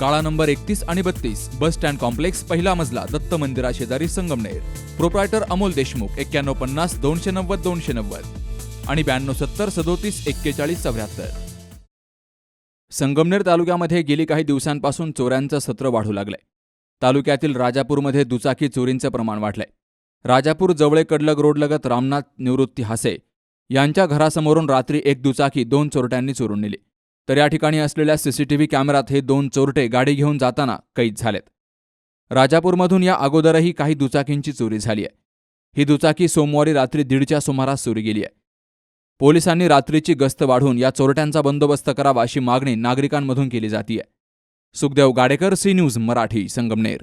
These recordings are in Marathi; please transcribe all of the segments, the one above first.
काळा नंबर एकतीस आणि बत्तीस बस स्टँड कॉम्प्लेक्स पहिला मजला दत्त मंदिरा शेजारी संगमनेर. प्रोप्रायटर अमोल देशमुख एक्क्याण्णव पन्नास दोनशे नव्वद दोनशे नव्वद. आणि ब्याण्णव सत्तर सदोतीस एक्केचाळीस चौऱ्याहत्तर. संगमनेर तालुक्यामध्ये गेली काही दिवसांपासून चोऱ्यांचं सत्र वाढू लागलंय. तालुक्यातील राजापूरमध्ये दुचाकी चोरींचं प्रमाण वाढलंय. राजापूर जवळे कडलग रोडलगत रामनाथ निवृत्ती हासे यांच्या घरासमोरून रात्री एक दुचाकी दोन चोरट्यांनी चोरून नेली. तर या ठिकाणी असलेल्या सीसीटीव्ही कॅमेऱ्यात हे दोन चोरटे गाडी घेऊन जाताना कैद झालेत. राजापूरमधून या अगोदरही काही दुचाकींची चोरी झाली आहे. ही दुचाकी सोमवारी रात्री दीडच्या सुमारास चोरी गेली आहे. पोलिसांनी रात्रीची गस्त वाढून या चोरट्यांचा बंदोबस्त करावा अशी मागणी नागरिकांमधून केली जातीय. Sukhdev Gadekar C news Marathi Sangamner.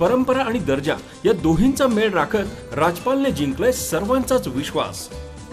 परंपरा आणि दर्जा या दोहींचा मेळ राखत राजपालने जिंकलाय सर्वांचाच विश्वास.